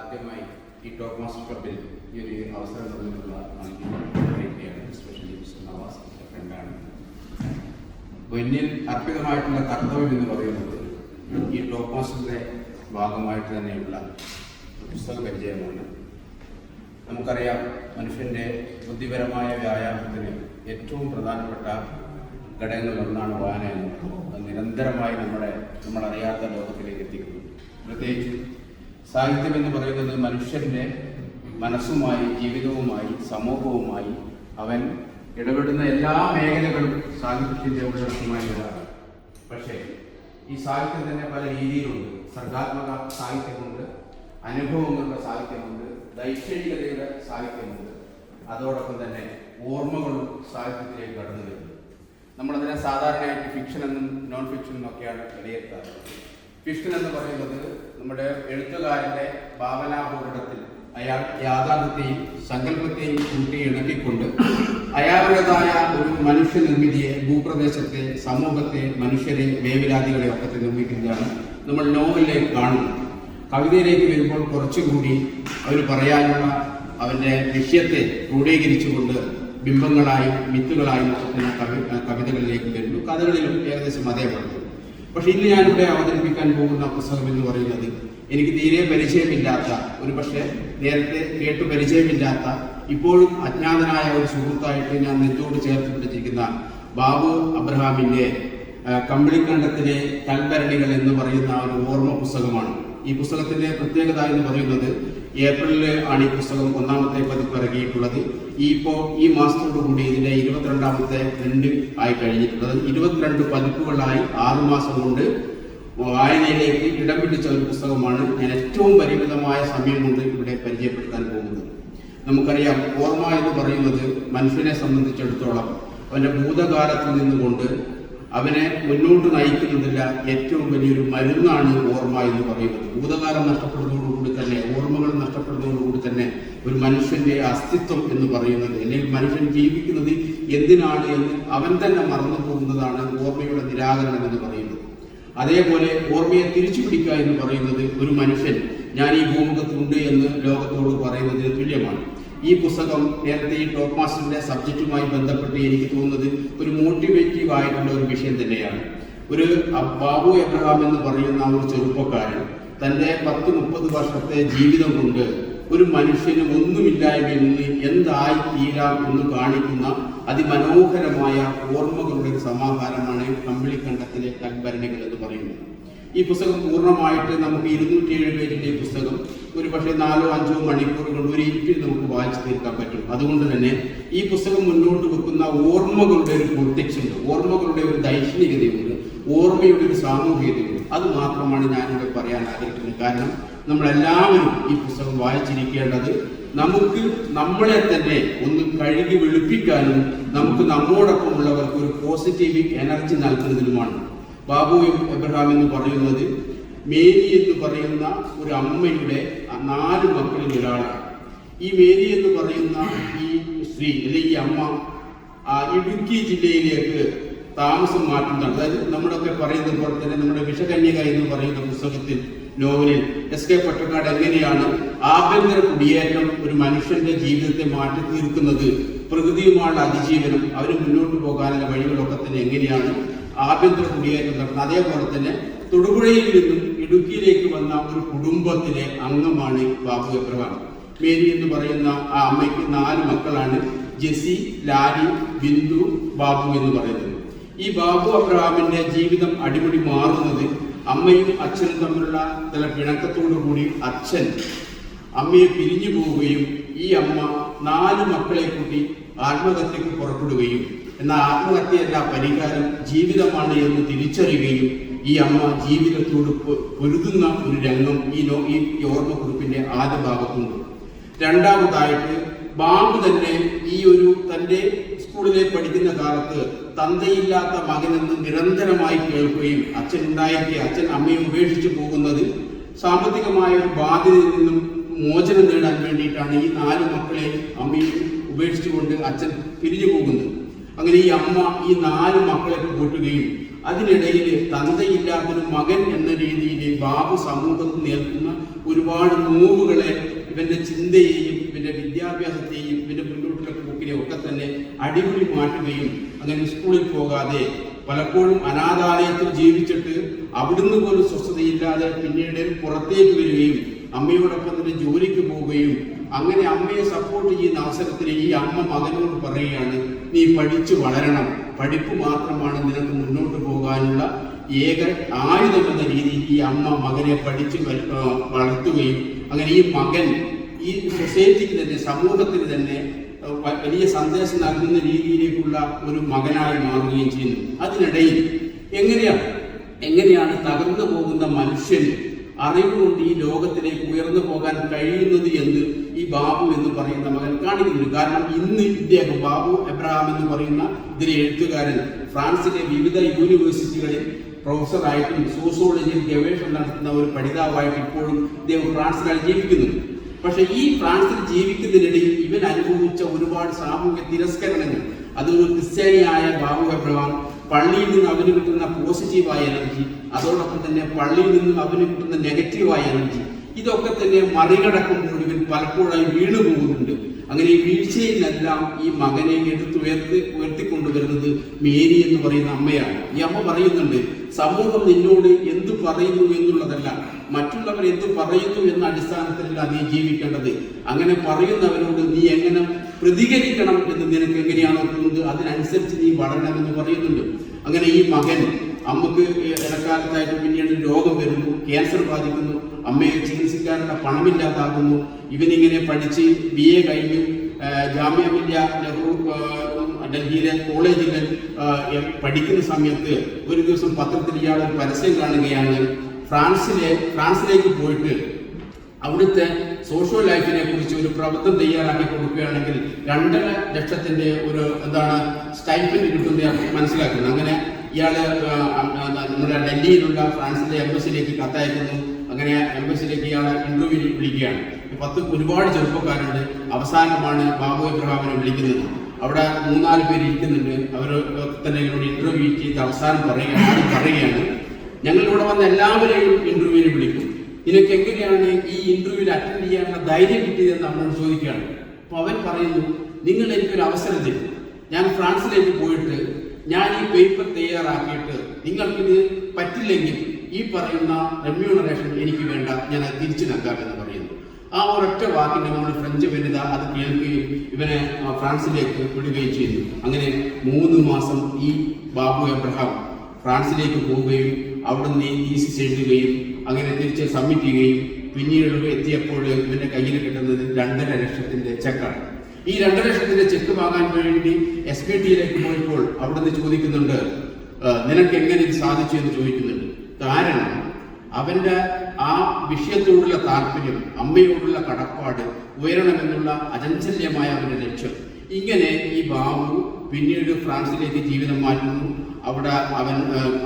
ആദ്യമായി ഈ top master ക്ലബിൽ ഈ ഒരു അവസരം മിസ്റ്റർ നവാസ് അർപ്പിതമായിട്ടുള്ള കർത്തവ്യം എന്ന് പറയുന്നത് ഈ ടോപ്പ് മാസ്റ്ററിന്റെ ഭാഗമായിട്ട് തന്നെയുള്ള പുസ്തക പരിചയമാണ്. നമുക്കറിയാം മനുഷ്യന്റെ ബുദ്ധിപരമായ വ്യായാമത്തിന് ഏറ്റവും പ്രധാനപ്പെട്ട ഘടകങ്ങളിലൊന്നാണ് വായന എന്നുള്ളത്. അത് നിരന്തരമായി നമ്മൾ നമ്മളറിയാത്ത ലോകത്തിലേക്ക് എത്തിക്കുന്നു. പ്രത്യേകിച്ച് സാഹിത്യം എന്ന് പറയുന്നത് മനുഷ്യന്റെ മനസ്സുമായി ജീവിതവുമായി സമൂഹവുമായി അവൻ ഇടപെടുന്ന എല്ലാ മേഖലകളും സാഹിത്യത്തിന്റെ ഉള്ളടക്കമായി വരാറ് പക്ഷേ ഈ സാഹിത്യം തന്നെ പല രീതിയിലുണ്ട്. സർഗാത്മക സാഹിത്യമുണ്ട് അനുഭവങ്ങളുടെ സാഹിത്യമുണ്ട് ദൈക്ഷണികതയുടെ സാഹിത്യമുണ്ട്. അതോടൊപ്പം തന്നെ ഓർമ്മകളും സാഹിത്യത്തിലേക്ക് കടന്നു വരുന്നു. നമ്മളതിനെ സാധാരണയായിട്ട് ഫിക്ഷൻ എന്നും നോൺ ഫിക്ഷൻ എന്നൊക്കെയാണ് വിലയിരുത്താറുള്ളത്. ഫിക്ഷൻ എന്ന് പറയുന്നത് നമ്മുടെ എഴുത്തുകാരന്റെ ഭാവനാപൂരണത്തിൽ അയാൾ യാഥാർത്ഥ്യത്തെയും സങ്കല്പത്തെയും കൂട്ടി ഇണക്കിക്കൊണ്ട് അയാളുടേതായ ഒരു മനുഷ്യ നിർമ്മിതിയെ ഭൂപ്രദേശത്തെ സമൂഹത്തെ മനുഷ്യരെ വേവിലാദികളെ ഒക്കെ നിർമ്മിക്കുന്നതാണ് നമ്മൾ നോവലിലേക്ക് കാണുന്നത്. കവിതയിലേക്ക് വരുമ്പോൾ കുറച്ചുകൂടി അവർ പറയാനുള്ള അവന്റെ വിഷയത്തെ ക്രോഡീകരിച്ചുകൊണ്ട് ബിംബങ്ങളായും മിത്തുകളായും കവി കവിതകളിലേക്ക് വരുന്നു. കഥകളിലും ഏകദേശം അതേപോലെ. പക്ഷെ ഇന്ന് ഞാനിവിടെ അവതരിപ്പിക്കാൻ പോകുന്ന പുസ്തകം എന്ന് പറയുന്നത് എനിക്ക് തീരെ പരിചയമില്ലാത്ത ഒരു പക്ഷേ നേരത്തെ കേട്ടു പരിചയമില്ലാത്ത ഇപ്പോഴും അജ്ഞാതനായ ഒരു സുഹൃത്തായിട്ട് ഞാൻ നെഞ്ചോട് ചേർത്ത് പിടിച്ചിരിക്കുന്ന ബാബു അബ്രഹാമിന്റെ കമ്പിളിക്കണ്ടത്തിലെ കൽഭരണികൾ എന്ന് പറയുന്ന ഒരു ഓർമ്മ പുസ്തകമാണ്. ഈ പുസ്തകത്തിന്റെ പ്രത്യേകത എന്ന് പറയുന്നത് ഏപ്രിലിൽ ആണ് ഈ പുസ്തകം ഒന്നാമത്തെ പതിപ്പ് ഇറങ്ങിയിട്ടുള്ളത്. ഈ ഇപ്പോൾ ഈ മാസത്തോടുകൂടി ഇതിന്റെ ഇരുപത്തിരണ്ടാമത്തെ പ്രിന്റ് ആയി കഴിഞ്ഞിട്ടുള്ളത്. ഇരുപത്തിരണ്ട് പതിപ്പുകളായി ആറ് മാസം കൊണ്ട് വായനയിലേക്ക് ഇടം പിടിച്ച ഒരു പുസ്തകമാണ്. ഞാൻ ഏറ്റവും പരിമിതമായ സമയം കൊണ്ട് ഇവിടെ പരിചയപ്പെടുത്താൻ പോകുന്നത്. നമുക്കറിയാം ഓർമ്മ എന്ന് പറയുന്നത് മനുഷ്യനെ സംബന്ധിച്ചിടത്തോളം അവന്റെ ഭൂതകാലത്തിൽ നിന്നുകൊണ്ട് അവനെ മുന്നോട്ട് നയിക്കുന്നതില്ല ഏറ്റവും വലിയൊരു മരുന്നാണ് ഓർമ്മ എന്ന് പറയുന്നത്. ഭൂതകാലം നഷ്ടപ്പെടുന്നതോടുകൂടി തന്നെ ഓർമ്മകൾ നഷ്ടപ്പെടുന്നതോടുകൂടി തന്നെ ഒരു മനുഷ്യന്റെ അസ്തിത്വം എന്ന് പറയുന്നത് അല്ലെങ്കിൽ മനുഷ്യൻ ജീവിക്കുന്നത് എന്തിനാണ് എന്ന് അവൻ തന്നെ മറന്നു പോകുന്നതാണ് ഓർമ്മയുടെ നിരാകരണം എന്ന് പറയുന്നത്. അതേപോലെ ഓർമ്മയെ തിരിച്ചു പിടിക്കുക എന്ന് പറയുന്നത് ഒരു മനുഷ്യൻ ഞാൻ ഈ ഭൂമുഖത്തുണ്ട് എന്ന് ലോകത്തോട് പറയുന്നതിന് തുല്യമാണ്. ഈ പുസ്തകം നേരത്തെ ഈ ടോപ്പ് മാസ്റ്ററിന്റെ സബ്ജക്റ്റുമായി ബന്ധപ്പെട്ട് എനിക്ക് തോന്നുന്നത് ഒരു മോട്ടിവേറ്റീവ് ആയിട്ടുള്ള ഒരു വിഷയം തന്നെയാണ്. ഒരു ബാബു എബ്രഹാം എന്ന് പറയുന്ന ഒരു ചെറുപ്പക്കാരൻ തന്റെ പത്ത് മുപ്പത് വർഷത്തെ ജീവിതം കൊണ്ട് ഒരു മനുഷ്യന് ഒന്നുമില്ലായ്മയിൽ നിന്ന് എന്തായി തീരാം എന്ന് കാണിക്കുന്ന അതിമനോഹരമായ ഓർമ്മകളുടെ ഒരു സമാഹാരമാണ് കമ്പിളിക്കണ്ടത്തിലെ കൽഭരണികൾ എന്ന് പറയുന്നത്. ഈ പുസ്തകം പൂർണമായിട്ട് നമുക്ക് ഇരുന്നൂറ്റി ഏഴ് പേജിന്റെ പുസ്തകം ഒരു പക്ഷേ നാലോ അഞ്ചോ മണിക്കൂർ കൊണ്ട് ഒരു നമുക്ക് വായിച്ചു തീർക്കാൻ പറ്റും. അതുകൊണ്ട് തന്നെ ഈ പുസ്തകം മുന്നോട്ട് വെക്കുന്ന ഓർമ്മകളുടെ ഒരു പൊളിറ്റിക്സ് ഉണ്ട്. ഓർമ്മകളുടെ ഒരു ദൈക്ഷണികതയുണ്ട് ഓർമ്മയുടെ ഒരു സാമൂഹികതയുണ്ട് അത് മാത്രമാണ് ഞാനിവിടെ പറയാൻ ആഗ്രഹിക്കുന്നത്. കാരണം നമ്മളെല്ലാവരും ഈ പുസ്തകം വായിച്ചിരിക്കേണ്ടത് നമുക്ക് നമ്മളെ തന്നെ ഒന്ന് കഴുകി വെളുപ്പിക്കാനും നമുക്ക് നമ്മോടൊപ്പമുള്ളവർക്ക് ഒരു പോസിറ്റീവ് എനർജി നൽകുന്നതിനുമാണ്. ബാബു എബ്രഹാം എന്ന് പറയുന്നത് മേരി എന്ന് പറയുന്ന ഒരു അമ്മയുടെ നാല് മക്കളിൽ ഒരാളാണ്. ഈ മേരി എന്ന് പറയുന്ന ഈ സ്ത്രീ അല്ലെങ്കിൽ ഈ അമ്മ ഇടുക്കി ജില്ലയിലേക്ക് താമസം മാറ്റുന്നതാണ്. അതായത് നമ്മളൊക്കെ പറയുന്നത് പോലെ തന്നെ നമ്മുടെ വിഷകന്യക എന്ന് പറയുന്ന പുസ്തകത്തിൽ നോവലിൽ എസ് കെ പട്ടക്കാട് എങ്ങനെയാണ് ആഭ്യന്തര കുടിയേറ്റം ഒരു മനുഷ്യന്റെ ജീവിതത്തെ മാറ്റി തീർക്കുന്നത് പ്രകൃതിയുമായുള്ള അതിജീവനം അവർ മുന്നോട്ട് പോകാനുള്ള വഴികളൊക്കെ തന്നെ എങ്ങനെയാണ് ആഭ്യന്തര കുടിയേറ്റം നടത്തുന്നത്? അതേപോലെ തന്നെ തൊടുപുഴയിൽ നിന്നും ഇടുക്കിയിലേക്ക് വന്ന ഒരു കുടുംബത്തിലെ അംഗമാണ് ബാബു എബ്രഹാം മേരി എന്ന് പറയുന്ന ആ അമ്മയ്ക്ക് നാല് മക്കളാണ് ജെസി ലാരി ബിന്ദു ബാബു എന്ന് പറയുന്നത്. ഈ ബാബു അബ്രഹാമിന്റെ ജീവിതം അടിമുടി മാറുന്നത് അമ്മയും അച്ഛനും തമ്മിലുള്ള ചില പിണക്കത്തോടു കൂടി അച്ഛൻ അമ്മയെ പിരിഞ്ഞു പോവുകയും ഈ അമ്മ നാല് മക്കളെ കൂട്ടി ആത്മഹത്യക്ക് പുറപ്പെടുകയും. എന്നാൽ ആത്മഹത്യയല്ല പരിഹാരം ജീവിതമാണ് എന്ന് തിരിച്ചറിയുകയും ഈ അമ്മ ജീവിതത്തോട് പൊരുതുന്ന ഒരു രംഗം ഈ നോ ഈ ഓർമ്മക്കുറിപ്പിന്റെ ആദ്യ ഭാഗത്തുണ്ട്. രണ്ടാമതായിട്ട് ബാബു തന്നെ ഈ ഒരു തന്റെ സ്കൂളിലെ പഠിക്കുന്ന കാലത്ത് തന്തയില്ലാത്ത മകനെന്ന് നിരന്തരമായി കേൾക്കുകയും അച്ഛൻ ഉണ്ടായിരിക്കെ അച്ഛൻ അമ്മയെ ഉപേക്ഷിച്ചു പോകുന്നത് സാമ്പത്തികമായ ഒരു ബാധ്യതയിൽ നിന്നും മോചനം നേടാൻ വേണ്ടിയിട്ടാണ് ഈ നാല് മക്കളെ അമ്മയെ ഉപേക്ഷിച്ചുകൊണ്ട് അച്ഛൻ പിരിഞ്ഞു പോകുന്നത്. അങ്ങനെ ഈ അമ്മ ഈ നാല് മക്കളെ കൂട്ടുകയും അതിനിടയിൽ തന്തയില്ലാത്തൊരു മകൻ എന്ന രീതിയിൽ ബാബു സമൂഹത്തിൽ നിൽക്കുന്ന ഒരുപാട് നോവുകളെ ഇവന്റെ ചിന്തയെയും ഇവന്റെ വിദ്യാഭ്യാസത്തെയും ഇവന്റെ മുന്നോട്ടുള്ള പോക്കിനെയും ഒക്കെ തന്നെ അടിപൊളി മാറ്റുകയും അങ്ങനെ സ്കൂളിൽ പോകാതെ പലപ്പോഴും അനാഥാലയത്തിൽ ജീവിച്ചിട്ട് അവിടുന്ന് പോലും സ്വസ്ഥതയില്ലാതെ പിന്നീട് പുറത്തേക്ക് വരികയും അമ്മയോടൊപ്പം തന്നെ ജോലിക്ക് പോവുകയും അങ്ങനെ അമ്മയെ സപ്പോർട്ട് ചെയ്യുന്ന അവസരത്തിൽ ഈ അമ്മ മകനോട് പറയുകയാണ് നീ പഠിച്ചു വളരണം. പഠിപ്പ് മാത്രമാണ് നിനക്ക് മുന്നോട്ട് പോകാനുള്ള ഏക ആയുധം എന്ന രീതിയിൽ ഈ അമ്മ മകനെ പഠിച്ച് വളർത്തുകയും അങ്ങനെ ഈ മകൻ ഈ സൊസൈറ്റിക്ക് തന്നെ സമൂഹത്തിന് തന്നെ വലിയ സന്ദേശം നൽകുന്ന രീതിയിലേക്കുള്ള ഒരു മകനായി മാറുകയും ചെയ്യുന്നു. അതിനിടയിൽ എങ്ങനെയാണ് എങ്ങനെയാണ് തകർന്നു പോകുന്ന മനുഷ്യന് അറിവുകൊണ്ട് ഈ ലോകത്തിലേക്ക് ഉയർന്നു പോകാൻ കഴിയുന്നത് എന്ന് ഈ ബാബു എന്ന് പറയുന്ന മകൻ കാണിക്കുന്നു കാരണം ഇന്ന് ഇദ്ദേഹം ബാബു എബ്രഹാം എന്ന് പറയുന്ന ഇതിലെ എഴുത്തുകാരൻ ഫ്രാൻസിലെ വിവിധ യൂണിവേഴ്സിറ്റികളിൽ പ്രൊഫസറായിട്ടും സോസോളജിയിൽ ഗവേഷണം നടത്തുന്ന ഒരു പഠിതാവായിട്ട് ഇപ്പോഴും ഇദ്ദേഹം ഫ്രാൻസിലാണ് ജീവിക്കുന്നുണ്ട് പക്ഷെ ഈ ഫ്രാൻസിൽ ജീവിക്കുന്നതിനിടയിൽ ഇവൻ അനുഭവിച്ച ഒരുപാട് സാമൂഹ്യ തിരസ്കരണങ്ങൾ. അതൊരു ക്രിസ്ത്യാനിയായ ബാബു എബ്രഹാം പള്ളിയിൽ നിന്ന് അവന് കിട്ടുന്ന പോസിറ്റീവായ എനർജി അതോടൊപ്പം തന്നെ പള്ളിയിൽ നിന്നും അവന് കിട്ടുന്ന നെഗറ്റീവായ എനർജി ഇതൊക്കെ തന്നെ മറികടക്കുമ്പോൾ ഇവൻ പലപ്പോഴായി വീണു പോകുന്നുണ്ട്. അങ്ങനെ ഈ വീഴ്ചയിലെല്ലാം ഈ മകനെ എടുത്തുയർത്തി ഉയർത്തിക്കൊണ്ടുവരുന്നത് മേരി എന്ന് പറയുന്ന അമ്മയാണ്. ഈ അമ്മ പറയുന്നുണ്ട് സമൂഹം നിന്നോട് എന്ത് പറയുന്നു എന്നുള്ളതല്ല മറ്റുള്ളവർ എന്ത് പറയുന്നു എന്ന അടിസ്ഥാനത്തിലല്ല നീ ജീവിക്കേണ്ടത്. അങ്ങനെ പറയുന്നവരോട് നീ എങ്ങനെ പ്രതികരിക്കണം എന്ന് നിനക്ക് എങ്ങനെയാണോ തോന്നുന്നത് അതിനനുസരിച്ച് നീ വളരണമെന്ന് പറയുന്നുണ്ട്. അങ്ങനെ ഈ മകൻ അമ്മയ്ക്ക് ഇടക്കാലത്തായിട്ട് പിന്നീട് രോഗം വരുന്നു ക്യാൻസർ ബാധിക്കുന്നു അമ്മയെ ചികിത്സിക്കാനുള്ള പണമില്ലാതാകുന്നു. ഇവനിങ്ങനെ പഠിച്ച് ബി എ കഴിഞ്ഞു. ജാമ്യ മില്യ നെഹ്റു ഡൽഹിയിലെ കോളേജിൽ പഠിക്കുന്ന സമയത്ത് ഒരു ദിവസം പത്രത്തിൽ ഇയാൾ പരസ്യം കാണുകയാണ്. ഫ്രാൻസിലെ ഫ്രാൻസിലേക്ക് പോയിട്ട് അവിടുത്തെ സോഷ്യൽ ലൈഫിനെ കുറിച്ച് ഒരു പ്രബന്ധം തയ്യാറാക്കി കൊടുക്കുകയാണെങ്കിൽ രണ്ടര ലക്ഷത്തിന്റെ ഒരു എന്താണ് സ്റ്റൈഫൻഡ് കിട്ടുന്ന മനസ്സിലാക്കുന്നത് അങ്ങനെ ഇയാൾ നമ്മുടെ ഡൽഹിയിലുള്ള ഫ്രാൻസിലെ എംബസിയിലേക്ക് കത്തയക്കുന്നു. അങ്ങനെ എംബസിയിലേക്ക് ഇയാൾ ഇന്റർവ്യൂ വിളിക്കുകയാണ്. പത്ത് ഒരുപാട് ചെറുപ്പക്കാരുണ്ട്. അവസാനമാണ് ബാബു എബ്രഹാമിനെ വിളിക്കുന്നത്. അവിടെ മൂന്നാൽ പേര് ഇരിക്കുന്നുണ്ട്. അവർ തന്നെ ഇവരോട് ഇന്റർവ്യൂ ചെയ്ത് അവസാനം പറയുകയാണ് പറയുകയാണ് ഞങ്ങൾ ഇവിടെ വന്ന എല്ലാവരെയും ഇന്റർവ്യൂവിന് വിളിക്കും. നിനക്ക് എങ്ങനെയാണ് ഈ ഇന്റർവ്യൂവിൽ അറ്റൻഡ് ചെയ്യാനുള്ള ധൈര്യം കിട്ടിയതെന്ന് നമ്മളോട് ചോദിക്കുകയാണ്. അപ്പോൾ അവൻ പറയുന്നു നിങ്ങൾ എനിക്കൊരു അവസരം തരും. ഞാൻ ഫ്രാൻസിലേക്ക് പോയിട്ട് ഞാൻ ഈ പേപ്പർ തയ്യാറാക്കിയിട്ട് നിങ്ങൾക്കിത് പറ്റില്ലെങ്കിൽ ഈ പറയുന്ന റെമ്യൂണറേഷൻ എനിക്ക് വേണ്ട ഞാൻ അത് തിരിച്ചു നൽകാം എന്ന് പറയുന്നു. ആ ഒരൊറ്റ വാക്കിന്റെ നമ്മുടെ ഫ്രഞ്ച് വനിത അത് കേൾക്കുകയും ഇവനെ ഫ്രാൻസിലേക്ക് വിടുകയും ചെയ്തു അങ്ങനെ മൂന്ന് മാസം ഈ ബാബു എബ്രഹാം ഫ്രാൻസിലേക്ക് പോവുകയും അവിടുന്ന് തീസിസ് എഴുതുകയും അങ്ങനെ തിരിച്ച് സബ്മിറ്റ് ചെയ്യുകയും പിന്നീട് എത്തിയപ്പോൾ ഇവന്റെ കയ്യിൽ കിട്ടുന്നത് രണ്ടര ലക്ഷത്തിന്റെ ചെക്കാണ് ഈ രണ്ടു ലക്ഷത്തിന്റെ ചെക്ക് വാങ്ങാൻ വേണ്ടി എസ് ബി ടിയിലേക്ക് പോയപ്പോൾ അവിടുന്ന് ചോദിക്കുന്നുണ്ട് നിനക്ക് എങ്ങനെ ഇത് സാധിച്ചു എന്ന് ചോദിക്കുന്നുണ്ട്. കാരണം അവന്റെ ആ വിഷയത്തോടുള്ള താല്പര്യം അമ്മയോടുള്ള കടപ്പാട് ഉയരണമെന്നുള്ള അചഞ്ചല്യമായ അവന്റെ ലക്ഷ്യം. ഇങ്ങനെ ഈ ബാബു പിന്നീട് ഫ്രാൻസിലേക്ക് ജീവിതം മാറ്റുന്നു. അവിടെ അവൻ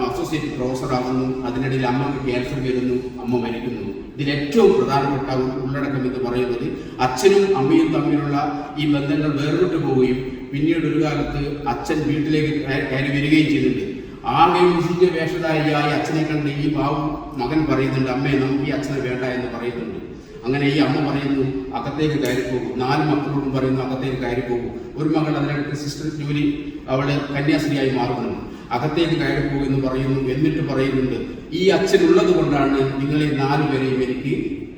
അസോസിയേറ്റ് പ്രൊഫസർ ആകുന്നു. അതിനിടയിൽ അമ്മയ്ക്ക് ക്യാൻസർ വരുന്നു. അമ്മ മരിക്കുന്നു. ഇതിൽ ഏറ്റവും പ്രധാനപ്പെട്ട ഉള്ളടക്കം എന്ന് പറയുന്നത് അച്ഛനും അമ്മയും തമ്മിലുള്ള ഈ ബന്ധങ്ങൾ വേർപെട്ടു പോവുകയും പിന്നീട് ഒരു കാലത്ത് അച്ഛൻ വീട്ടിലേക്ക് കയറി വരികയും ചെയ്തിട്ടുണ്ട് ആകെ വിശിച്ച വേഷധാരിയായി അച്ഛനെ കണ്ട് ഈ ബാബു മകൻ പറയുന്നുണ്ട് അമ്മയെ നമുക്ക് ഈ അച്ഛനെ വേണ്ട എന്ന് പറയുന്നുണ്ട്. അങ്ങനെ ഈ അമ്മ പറയുന്നു അകത്തേക്ക് കയറി പോകും നാല് മക്കളോടും പറയുന്നു അകത്തേക്ക് കയറി പോകും ഒരു മകൾ അതിനടുത്ത് സിസ്റ്റർ ജോലി അവൾ കന്യാസ്ത്രീയായി മാറുന്നു. അകത്തേക്ക് കയറി പോകുമെന്ന് പറയുന്നു എന്നിട്ട് പറയുന്നുണ്ട് ഈ അച്ഛൻ ഉള്ളത് കൊണ്ടാണ് നിങ്ങളെ നാലുപേരെയും എനിക്ക്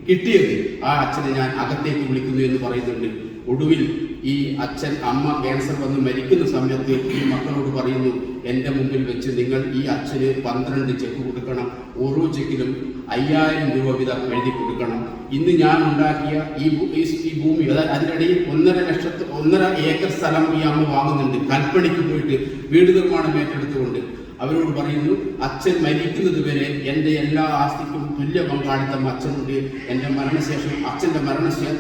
കിട്ടിയത്. ആ അച്ഛനെ ഞാൻ അകത്തേക്ക് വിളിക്കുന്നു എന്ന് പറയുന്നുണ്ട്. ഒടുവിൽ ഈ അച്ഛൻ അമ്മ ക്യാൻസർ വന്ന് മരിക്കുന്ന സമയത്ത് ഈ മക്കളോട് പറയുന്നു എന്റെ മുമ്പിൽ വെച്ച് നിങ്ങൾ ഈ അച്ഛന് പന്ത്രണ്ട് ചെക്ക് കൊടുക്കണം. ഓരോ ചെക്കിലും അയ്യായിരം രൂപ വീതം എഴുതി കൊടുക്കണം. ഇന്ന് ഞാൻ ഉണ്ടാക്കിയ ഈ ഈ ഭൂമി അതായത് അതിനിടയിൽ ഒന്നര ലക്ഷത്തി ഒന്നര ഏക്കർ സ്ഥലം ഈ അമ്മ വാങ്ങുന്നുണ്ട്. കൽപ്പണിക്ക് പോയിട്ട് വീട് നിർമ്മാണം ഏറ്റെടുത്തുകൊണ്ട്. അവരോട് പറയുന്നു അച്ഛൻ മരിക്കുന്നത് വരെ എന്റെ എല്ലാ ആസ്തിക്കും തുല്യ പങ്കാളിത്തം അച്ഛനുണ്ട്. എന്റെ മരണശേഷം അച്ഛന്റെ മരണശേഷം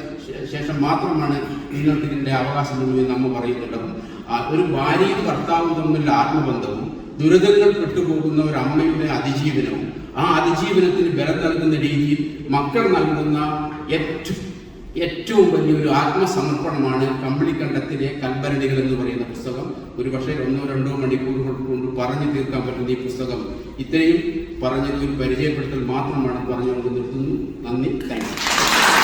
ശേഷം മാത്രമാണ് നിങ്ങൾക്ക് ഇതിന്റെ അവകാശം എന്ന് അമ്മ പറയുന്നുണ്ട് ആ ഒരു ഭാര്യയും ഭർത്താവും തമ്മിലുള്ള ആത്മബന്ധവും ദുരിതങ്ങൾ പെട്ടുപോകുന്ന ഒരു അമ്മയുടെ അതിജീവനവും ആ അതിജീവനത്തിന് ബലം നൽകുന്ന രീതിയിൽ മക്കൾ നൽകുന്ന ഏറ്റവും ഏറ്റവും വലിയൊരു ആത്മസമർപ്പണമാണ് കമ്പിളിക്കണ്ടത്തിലെ കൽഭരണികൾ എന്ന് പറയുന്ന പുസ്തകം. ഒരു പക്ഷേ ഒന്നോ രണ്ടോ മണിക്കൂറുകൾ കൊണ്ട് പറഞ്ഞു തീർക്കാൻ പറ്റുന്ന ഈ പുസ്തകം ഇത്രയും പറഞ്ഞത് ഒരു പരിചയപ്പെടുത്തൽ മാത്രമാണ് പറഞ്ഞുകൊണ്ട് നിർത്തുന്നു. നന്ദി. താങ്ക്